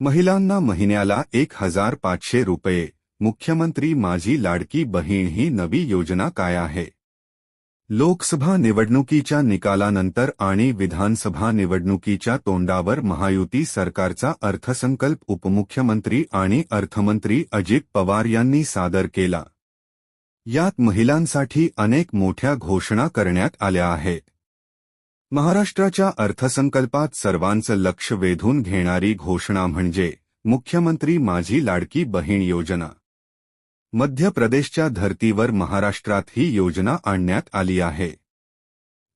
महिलांना महिन्याला एक हजार पाचशे रुपये. मुख्यमंत्री माझी लाडकी बहीण ही नवी योजना काय आहे? लोकसभा निवडणुकीच्या निकालानंतर आणि विधानसभा निवडणुकीच्या तोंडावर महायुती सरकारचा अर्थसंकल्प उपमुख्यमंत्री आणि अर्थमंत्री अजित पवार यांनी सादर केला. यात महिलांसाठी अनेक मोठ्या घोषणा करण्यात आल्या आहेत महाराष्ट्राच्या अर्थसंकल्पात सर्वांचं लक्ष वेधून घेणारी घोषणा म्हणजे मुख्यमंत्री माझी लाडकी बहीण योजना. मध्य प्रदेशच्या धर्तीवर महाराष्ट्रात ही योजना आणण्यात आली आहे.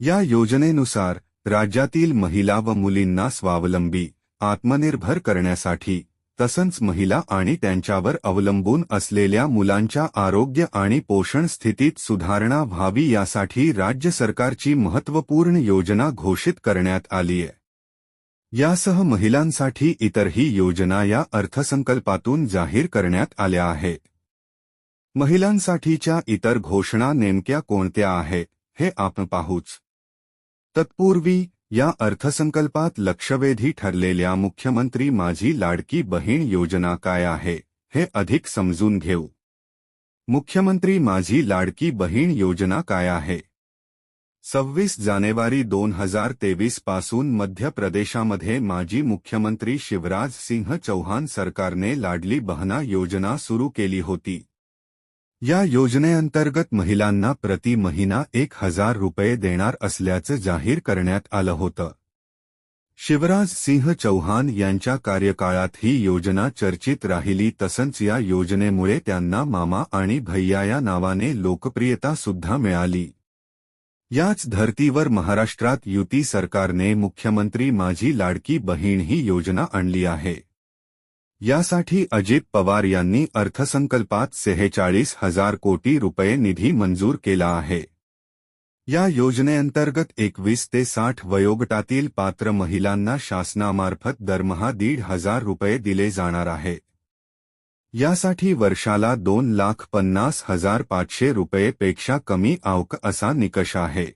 या योजनेनुसार राज्यातील महिला व मुलींना स्वावलंबी आत्मनिर्भर करण्यासाठी तसंच महिला आणि त्यांच्यावर अवलंबून असलेल्या मुलांच्या आरोग्य आणि पोषण स्थितीत सुधारणा व्हावी यासाठी राज्य सरकारची महत्त्वपूर्ण योजना घोषित करण्यात आलीय यासह महिलांसाठी इतरही योजना या अर्थसंकल्पातून जाहीर करण्यात आल्या आहेत. महिलांसाठीच्या इतर घोषणा नेमक्या कोणत्या आहेत हे आपण पाहूच. तत्पूर्वी या अर्थसंकल्पात लक्षवेधी ठरलेल्या मुख्यमंत्री माझी लाडकी बहीण योजना काय आहे हे अधिक समजून घेऊ. मुख्यमंत्री माझी लाडकी बहीण योजना काय आहे? सव्वीस जानेवारी दोन हजार तेवीसपासून मध्य प्रदेशामध्ये माजी मुख्यमंत्री शिवराज सिंह चौहान सरकारने लाडली बहना योजना सुरू केली होती. या योजनेअंतर्गत महिलांना प्रति महिना एक हजार रुपये देणार असल्याचं जाहीर करण्यात आलं होतं. शिवराज सिंह चौहान यांच्या कार्यकाळात ही योजना चर्चित राहिली तसंच या योजनेमुळे त्यांना मामा आणि भैया या नावाने लोकप्रियता सुद्धा मिळाली. याच धर्तीवर महाराष्ट्रात युती सरकारने मुख्यमंत्री माझी लाडकी बहीण ही योजना आणली आहे. यासाठी अजित पवार यांनी अर्थसंकल्पात सेहेचाळीस हज़ार कोटी रुपये निधी मंजूर केला आहे. या योजनेअंतर्गत एकवीस ते साठ वयोगटातील पात्र महिलांना शासनामार्फत दरमहा दीड हज़ार रुपये दिले जाणार आहे. यासाठी वर्षाला दोन लाख पन्नास हज़ार पाचशे रुपयेपेक्षा कमी आवक असा निकष आहे.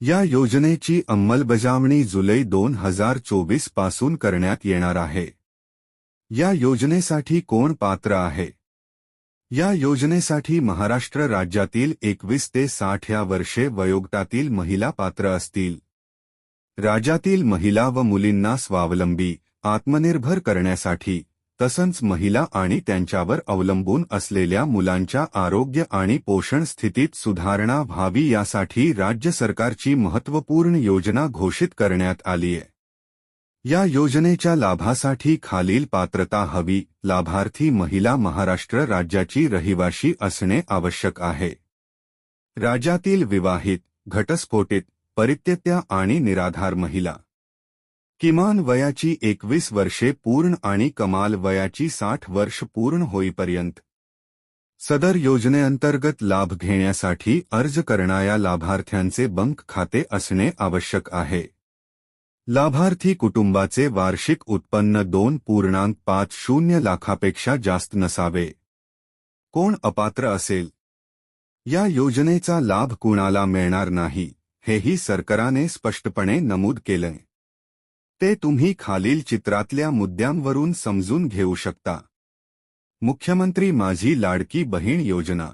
या योजनेची अंमलबजावणी जुलै दोन हज़ार चोवीस पासून करण्यात येणार आहे. या योजनेसाठी कोण पात्र आहे? या योजनेसाठी महाराष्ट्र राज्यातील एकवीस ते साठ या वर्षे वयोगटातील महिला पात्र असतील. राज्यातील महिला व मुलींना स्वावलंबी आत्मनिर्भर करण्यासाठी तसंच महिला आणि त्यांच्यावर अवलंबून असलेल्या मुलांच्या आरोग्य आणि पोषण स्थितीत सुधारणा व्हावी यासाठी राज्य सरकारची महत्त्वपूर्ण योजना घोषित करण्यात आलीय या योजनेच्या लाभासाठी खालील पात्रता हवी. लाभार्थी महिला महाराष्ट्र राज्याची रहिवाशी असणे आवश्यक आहे. राज्यातील विवाहित घटस्फोटित परित्यत्या आणि निराधार महिला. किमान वयाची एकवीस वर्षे पूर्ण आणि कमाल वयाची साठ वर्ष पूर्ण होईपर्यंत. सदर योजनेअंतर्गत लाभ घेण्यासाठी अर्ज करणाऱ्या लाभार्थ्यांचे बंक खाते असणे आवश्यक आहे. लाभार्थी कुटुंबाचे वार्षिक उत्पन्न दोन पूर्णांक पाच शून्य लाखापेक्षा जास्त नसावे. कोण अपात्र असेल? या योजनेचा लाभ कुणाला मिळणार नाही हेही सरकारने स्पष्टपणे नमूद केलंय. ते तुम्ही खालील चित्रातल्या मुद्द्यांवरून समजून घेऊ शकता. मुख्यमंत्री माझी लाडकी बहीण योजना.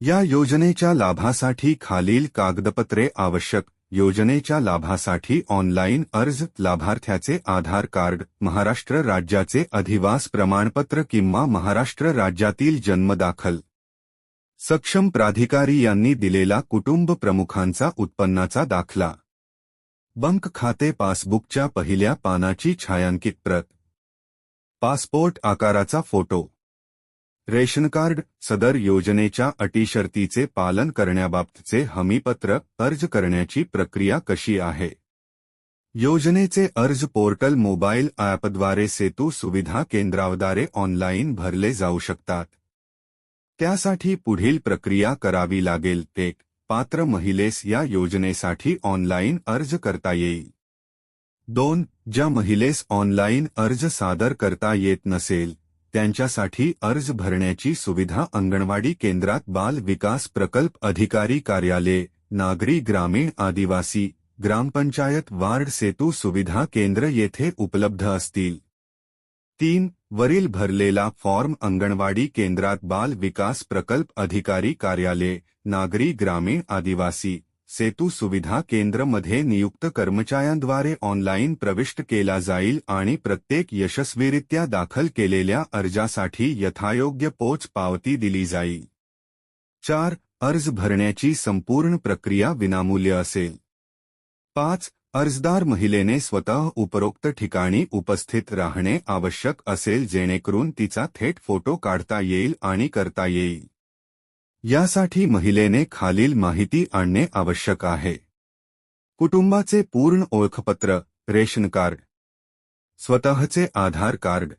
या योजनेच्या लाभासाठी खालील कागदपत्रे आवश्यक. योजनेच्या लाभासाठी ऑनलाईन अर्ज लाभार्थ्याचे आधार कार्ड महाराष्ट्र राज्याचे अधिवास प्रमाणपत्र किंवा महाराष्ट्र राज्यातील जन्मदाखल. सक्षम प्राधिकारी यांनी दिलेला कुटुंब प्रमुखांचा उत्पन्नाचा दाखला. बंक खाते पासबुकच्या पहिल्या पानाची छायांकित प्रत. पासपोर्ट आकाराचा फोटो. रेशन कार्ड सदर योजनेच्या अटीशर्तीचे पालन करण्याबाबतचे हमीपत्र अर्ज करण्याची प्रक्रिया कशी आहे? योजनेचे अर्ज पोर्टल मोबाईल ॲपद्वारे सेतू सुविधा केंद्राद्वारे ऑनलाईन भरले जाऊ शकतात. त्यासाठी पुढील प्रक्रिया करावी लागेल ते पात्र महिलेस या योजनेसाठी ऑनलाईन अर्ज करता येईल. दोन ज्या महिलेस ऑनलाईन अर्ज सादर करता येत नसेल त्यांच्यासाठी अर्ज भरण्याची सुविधा अंगणवाडी केंद्रात बाल विकास प्रकल्प अधिकारी कार्यालय नागरी ग्रामीण आदिवासी ग्रामपंचायत वार्ड सेतू सुविधा केंद्र येथे उपलब्ध असतील. तीन वरील भरलेला फॉर्म अंगणवाडी केंद्रात बाल विकास प्रकल्प अधिकारी कार्यालय नागरी ग्रामीण आदिवासी सेतू सुविधा केंद्रमध्ये नियुक्त कर्मचाऱ्यांद्वारे ऑनलाईन प्रविष्ट केला जाईल आणि प्रत्येक यशस्वीरित्या दाखल केलेल्या अर्जासाठी यथायोग्य पोच पावती दिली जाईल. चार अर्ज भरण्याची संपूर्ण प्रक्रिया विनामूल्य असेल. पाच अर्जदार महिलेने स्वतः उपरोक्त ठिकाणी उपस्थित राहणे आवश्यक असेल जेणेकरून तिचा थेट फोटो काढता येईल आणि करता येईल. यासाठी महिलेने खालील माहिती आणणे आवश्यक आहे. कुटुंबाचे पूर्ण ओळखपत्र रेशन कार्ड स्वतःचे आधार कार्ड